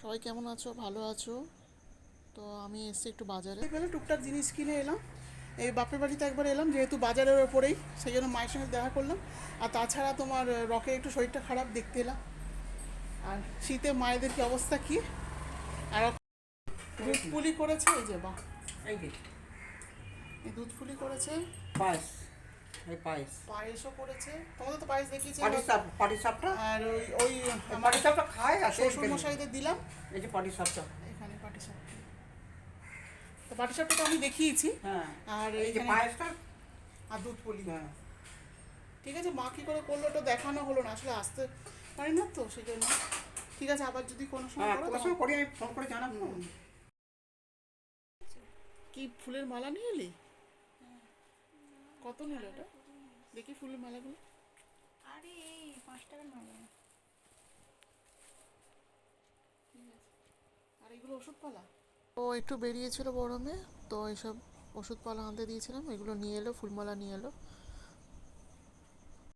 সবাই কেমন আছো? ভালো আছো? তো আমি এসছি একটু বাজারে। বেলা টুকটাক জিনিস কিনে এলাম। এই বাপের বাড়িতে একবার এলাম যেহেতু বাজারের ওপরেই সেই জন্য মায়ের সঙ্গে দেখা করলাম। আর তাছাড়া তোমার রকের একটু শরীরটা খারাপ দেখতে এলাম। আর শীতে মায়েদের কি অবস্থা কি? আর দুধ পুলি করেছে? এই যে বা এই এই দুধ পুলি করেছে। এই পায়েস। পায়েসও করেছে। তোমাদের তো পায়েস দেখিয়েছে। পাটি সাপ আর ওই ওই আমার খায় আর শ্বশুর মশাইদের দিলাম। এই যে পাটি এখানে পাটিসাপ তো পাটিসাপটা তো আমি দেখিয়েছি। হ্যাঁ। আর এই যে পায়েসটা? আর দুধ পুলি। হ্যাঁ। ঠিক আছে মা কী করে করল ওটা দেখানো হলো না আসলে আসতে পারি না তো সেই জন্য ঠিক আছে আবার যদি কোনো সময় হ্যাঁ করি আমি ফোন করে জানাব। কি ফুলের মালা নিয়ে এলি? কত নিল এটা দেখি ফুলের মালাগুলো। আরে এই পাঁচ টাকার মালা। আর এগুলো ওষুধপালা? ও একটু বেরিয়েছিল গরমে তো এইসব ওষুধপালা আনতে দিয়েছিলাম এগুলো নিয়ে এলো ফুলমালা নিয়ে এলো।